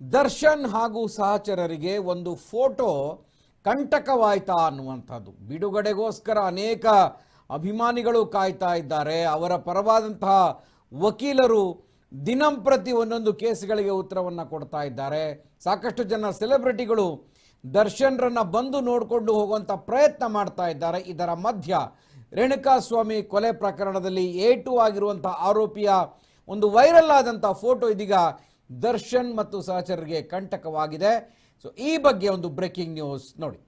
ದರ್ಶನ್ ಹಾಗೂ ಸಹಚರರಿಗೆ ಒಂದು ಫೋಟೋ ಕಂಟಕವಾಯ್ತಾ ಅನ್ನುವಂಥದ್ದು. ಬಿಡುಗಡೆಗೋಸ್ಕರ ಅನೇಕ ಅಭಿಮಾನಿಗಳು ಕಾಯ್ತಾ ಇದ್ದಾರೆ. ಅವರ ಪರವಾದಂತಹ ವಕೀಲರು ದಿನಂಪ್ರತಿ ಒಂದೊಂದು ಕೇಸ್ಗಳಿಗೆ ಉತ್ತರವನ್ನು ಕೊಡ್ತಾ ಇದ್ದಾರೆ. ಸಾಕಷ್ಟು ಜನ ಸೆಲೆಬ್ರಿಟಿಗಳು ದರ್ಶನ್ರನ್ನು ಬಂದು ನೋಡಿಕೊಂಡು ಹೋಗುವಂಥ ಪ್ರಯತ್ನ ಮಾಡ್ತಾ ಇದ್ದಾರೆ. ಇದರ ಮಧ್ಯ ರೇಣುಕಾಸ್ವಾಮಿ ಕೊಲೆ ಪ್ರಕರಣದಲ್ಲಿ ಏಟು ಆಗಿರುವಂಥ ಆರೋಪಿಯ ಒಂದು ವೈರಲ್ ಆದಂಥ ಫೋಟೋ ಇದೀಗ ದರ್ಶನ್ ಮತ್ತು ಸಹಚರರಿಗೆ ಕಂಟಕವಾಗಿದೆ. ಸೊ ಈ ಬಗ್ಗೆ ಒಂದು ಬ್ರೇಕಿಂಗ್ ನ್ಯೂಸ್ ನೋಡಿ.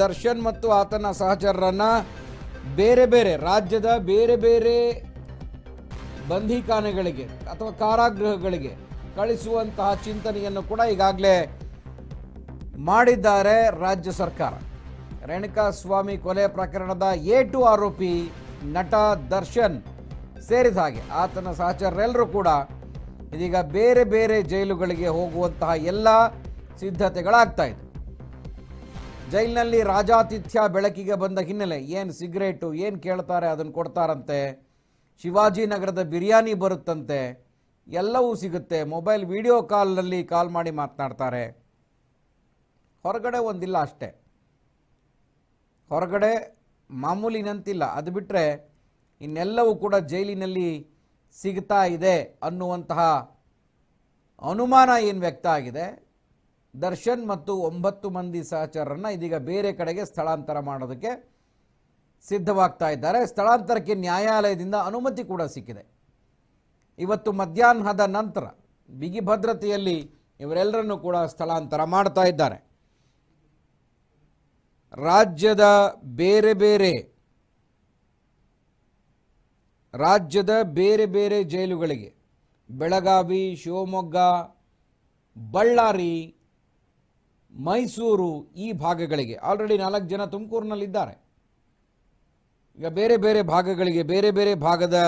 ದರ್ಶನ್ ಮತ್ತು ಆತನ ಸಹಚರರನ್ನ ಬೇರೆ ಬೇರೆ ರಾಜ್ಯದ ಬೇರೆ ಬೇರೆ ಬಂಧಿಖಾನೆಗಳಿಗೆ ಅಥವಾ ಕಾರಾಗೃಹಗಳಿಗೆ ಕಳಿಸುವಂತಹ ಚಿಂತನೆಯನ್ನು ಕೂಡ ಈಗಾಗಲೇ ಮಾಡಿದ್ದಾರೆ ರಾಜ್ಯ ಸರ್ಕಾರ. ರೇಣುಕಾ ಸ್ವಾಮಿ ಕೊಲೆ ಪ್ರಕರಣದ ಎ ಟು ಆರೋಪಿ ನಟ ದರ್ಶನ್ ಸೇರಿದ ಹಾಗೆ ಆತನ ಸಹಚರರೆಲ್ಲರೂ ಕೂಡ ಇದೀಗ ಬೇರೆ ಬೇರೆ ಜೈಲುಗಳಿಗೆ ಹೋಗುವಂತಹ ಎಲ್ಲ ಸಿದ್ಧತೆಗಳಾಗ್ತಾ ಇದೆ. ಜೈಲಿನಲ್ಲಿ ರಾಜಾತಿಥ್ಯ ಬೆಳಕಿಗೆ ಬಂದ ಹಿನ್ನೆಲೆ ಏನು ಸಿಗರೇಟು, ಏನು ಕೇಳ್ತಾರೆ ಅದನ್ನು ಕೊಡ್ತಾರಂತೆ? ಶಿವಾಜಿನಗರದ ಬಿರಿಯಾನಿ ಬರುತ್ತಂತೆ, ಎಲ್ಲವೂ ಸಿಗುತ್ತೆ. ಮೊಬೈಲ್ ವಿಡಿಯೋ ಕಾಲ್ನಲ್ಲಿ ಕಾಲ್ ಮಾಡಿ ಮಾತನಾಡ್ತಾರೆ. ಹೊರಗಡೆ ಒಂದಿಲ್ಲ ಅಷ್ಟೇ. ಹೊರಗಡೆ ಮಾಮೂಲಿನಂತಿಲ್ಲ ಅದು ಬಿಟ್ಟರೆ ಇನ್ನೆಲ್ಲವೂ ಕೂಡ ಜೈಲಿನಲ್ಲಿ ಸಿಗ್ತಾ ಇದೆ ಅನ್ನುವಂತಹ ಅನುಮಾನ ಏನು ವ್ಯಕ್ತ ಆಗಿದೆ? ದರ್ಶನ್ ಮತ್ತು ಒಂಬತ್ತು ಮಂದಿ ಸಹಚರರನ್ನು ಇದೀಗ ಬೇರೆ ಕಡೆಗೆ ಸ್ಥಳಾಂತರ ಮಾಡೋದಕ್ಕೆ ಸಿದ್ಧವಾಗ್ತಾ ಇದ್ದಾರೆ. ಸ್ಥಳಾಂತರಕ್ಕೆ ನ್ಯಾಯಾಲಯದಿಂದ ಅನುಮತಿ ಕೂಡ ಸಿಕ್ಕಿದೆ. ಇವತ್ತು ಮಧ್ಯಾಹ್ನದ ನಂತರ ಬಿಗಿ ಭದ್ರತೆಯಲ್ಲಿ ಇವರೆಲ್ಲರನ್ನು ಕೂಡ ಸ್ಥಳಾಂತರ ಮಾಡ್ತಾ ಇದ್ದಾರೆ. ರಾಜ್ಯದ ಬೇರೆ ಬೇರೆ ರಾಜ್ಯದ ಬೇರೆ ಬೇರೆ ಜೈಲುಗಳಿಗೆ ಬೆಳಗಾವಿ, ಶಿವಮೊಗ್ಗ, ಬಳ್ಳಾರಿ ಮೈಸೂರು ಈ ಭಾಗಗಳಿಗೆ ಆಲ್ರೆಡಿ ನಾಲ್ಕು ಜನ ತುಮಕೂರಿನಲ್ಲಿದ್ದಾರೆ. ಈಗ ಬೇರೆ ಬೇರೆ ಭಾಗಗಳಿಗೆ, ಬೇರೆ ಬೇರೆ ಭಾಗದ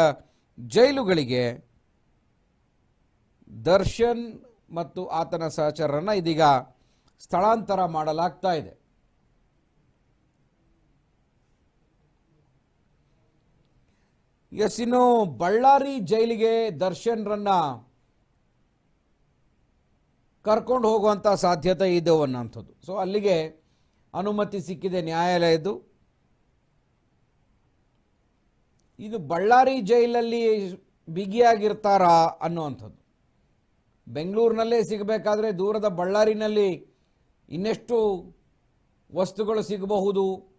ಜೈಲುಗಳಿಗೆ ದರ್ಶನ್ ಮತ್ತು ಆತನ ಸಹಚರರನ್ನು ಇದೀಗ ಸ್ಥಳಾಂತರ ಮಾಡಲಾಗ್ತಾ ಇದೆ. ಎಸ್, ಇನ್ನು ಬಳ್ಳಾರಿ ಜೈಲಿಗೆ ದರ್ಶನ್ರನ್ನ ಕರ್ಕೊಂಡು ಹೋಗುವಂಥ ಸಾಧ್ಯತೆ ಇದೆ ಅನ್ನೋಂಥದ್ದು ಸೊ ಅಲ್ಲಿಗೆ ಅನುಮತಿ ಸಿಕ್ಕಿದೆ, ನ್ಯಾಯಾಲಯದ್ದು. ಇದು ಬಳ್ಳಾರಿ ಜೈಲಲ್ಲಿ ಬಿಗಿಯಾಗಿರ್ತಾರಾ ಅನ್ನುವಂಥದ್ದು. ಬೆಂಗಳೂರಿನಲ್ಲೇ ಸಿಗಬೇಕಾದ್ರೆ ದೂರದ ಬಳ್ಳಾರಿನಲ್ಲಿ ಇನ್ನೆಷ್ಟು ವಸ್ತುಗಳು ಸಿಗಬಹುದು?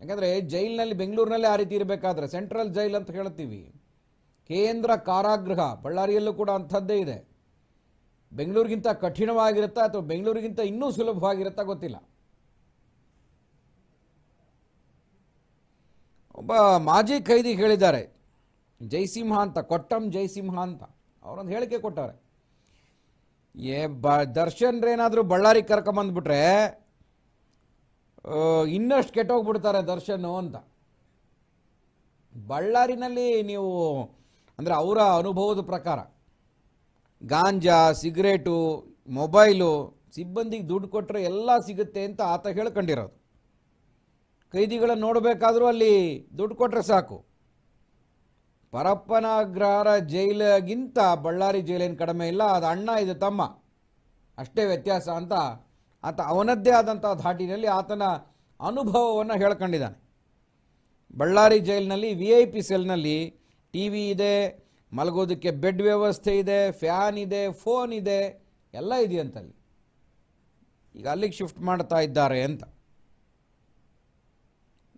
ಯಾಕಂದರೆ ಜೈಲಿನಲ್ಲಿ, ಬೆಂಗಳೂರಿನಲ್ಲೇ ಆ ರೀತಿ ಇರಬೇಕಾದ್ರೆ, ಸೆಂಟ್ರಲ್ ಜೈಲ್ ಅಂತ ಹೇಳ್ತೀವಿ. ಕೇಂದ್ರ ಕಾರಾಗೃಹ, ಬಳ್ಳಾರಿಯಲ್ಲೂ ಕೂಡ ಅಂಥದ್ದೇ ಇದೆ. ಬೆಂಗಳೂರಿಗಿಂತ ಕಠಿಣವಾಗಿರುತ್ತಾ ಅಥವಾ ಬೆಂಗಳೂರಿಗಿಂತ ಇನ್ನೂ ಸುಲಭವಾಗಿರುತ್ತಾ ಗೊತ್ತಿಲ್ಲ. ಒಬ್ಬ ಮಾಜಿ ಖೈದಿ ಹೇಳಿದ್ದಾರೆ ಜಯಸಿಂಹ ಅಂತ, ಕೊಟ್ಟಂ ಜಯಸಿಂಹ ಅಂತ. ಅವರೊಂದು ಹೇಳಿಕೆ ಕೊಟ್ಟವ್ರೆ. ಏ, ಬ, ದರ್ಶನ್ರೇನಾದರೂ ಬಳ್ಳಾರಿಗೆ ಕರ್ಕೊಂಬಂದ್ಬಿಟ್ರೆ ಇನ್ನಷ್ಟು ಕೆಟ್ಟೋಗ್ಬಿಡ್ತಾರೆ ದರ್ಶನ್ ಅಂತ. ಬಳ್ಳಾರಿನಲ್ಲಿ ನೀವು, ಅಂದರೆ ಅವರ ಅನುಭವದ ಪ್ರಕಾರ ಗಾಂಜಾ, ಸಿಗರೇಟು, ಮೊಬೈಲು, ಸಿಬ್ಬಂದಿಗೆ ದುಡ್ಡು ಕೊಟ್ಟರೆ ಎಲ್ಲ ಸಿಗುತ್ತೆ ಅಂತ ಆತ ಹೇಳ್ಕೊಂಡಿರೋದು. ಕೈದಿಗಳನ್ನು ನೋಡಬೇಕಾದ್ರೂ ಅಲ್ಲಿ ದುಡ್ಡು ಕೊಟ್ಟರೆ ಸಾಕು. ಪರಪ್ಪನಗ್ರಹಾರ ಜೈಲಿಗಿಂತ ಬಳ್ಳಾರಿ ಜೈಲೇನು ಕಡಿಮೆ ಇಲ್ಲ, ಅದು ಅಣ್ಣ ಇದು ತಮ್ಮ. ಅಷ್ಟೇ ವ್ಯತ್ಯಾಸ ಅಂತ ಆತ ಅವನದ್ದೇ ಆದಂಥ ಧಾಟಿನಲ್ಲಿ ಆತನ ಅನುಭವವನ್ನು ಹೇಳ್ಕೊಂಡಿದ್ದಾನೆ. ಬಳ್ಳಾರಿ ಜೈಲಿನಲ್ಲಿ ವಿ ಐ ಪಿ ಸೆಲ್ನಲ್ಲಿ ಟಿ ವಿ ಇದೆ ಮಲಗೋದಕ್ಕೆ ಬೆಡ್ ವ್ಯವಸ್ಥೆ ಇದೆ, ಫ್ಯಾನ್ ಇದೆ, ಫೋನ್ ಇದೆ, ಎಲ್ಲ ಇದೆಯಂತಲ್ಲಿ. ಈಗ ಅಲ್ಲಿಗೆ ಶಿಫ್ಟ್ ಮಾಡ್ತಾ ಇದ್ದಾರೆ ಅಂತ.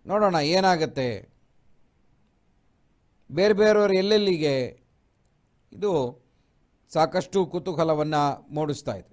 ನೋಡೋಣ ಏನಾಗುತ್ತೆ. ಬೇರೆ ಬೇರೆಯವರು ಎಲ್ಲೆಲ್ಲಿಗೆ, ಇದು ಸಾಕಷ್ಟು ಕುತೂಹಲವನ್ನು ಮೂಡಿಸ್ತಾ ಇದೆ.